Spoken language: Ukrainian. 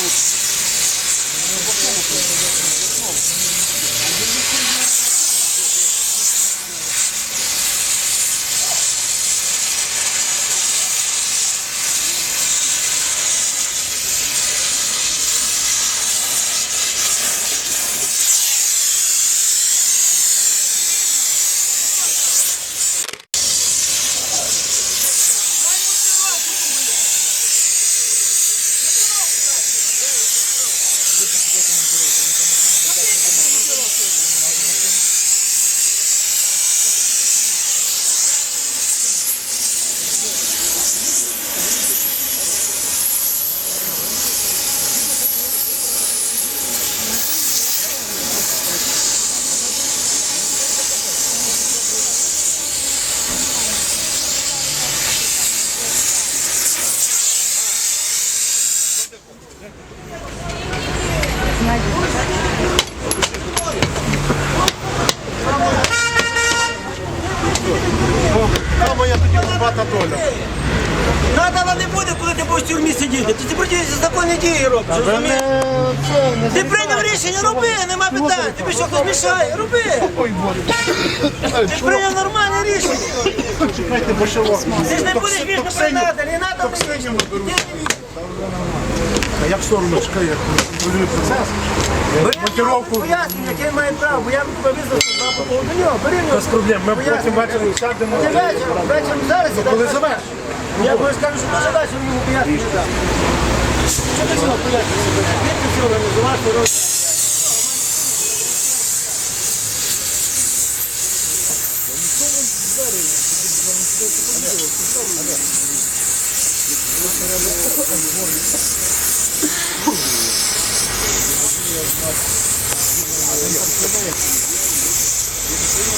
Oops. Там моя тоді купата доля. Надала не буде, коли ти будеш в тюрмі сидіти. Ти протився законні дії робиш, розумієш? Ти прийняв рішення, роби, нема питань. Тобі що хтось мішає, роби. Ти прийняв нормальне рішення. Ти ж не будеш вічно принадати, не треба мені. Не вірю як сторону чекає, як контролює процес? Монтировку. Пояснення, яке має право, бо я б тебе визнав по поводу нього. Бери в нього. Без проблем. Ми потім ввечері сядемо. Ти вечором, вечором зараз і Коли так. Я тобі скажу, що дуже вечором йому пояснення дам. Що ти цього пояснення? Як ти це організував, що робиш? Look at it.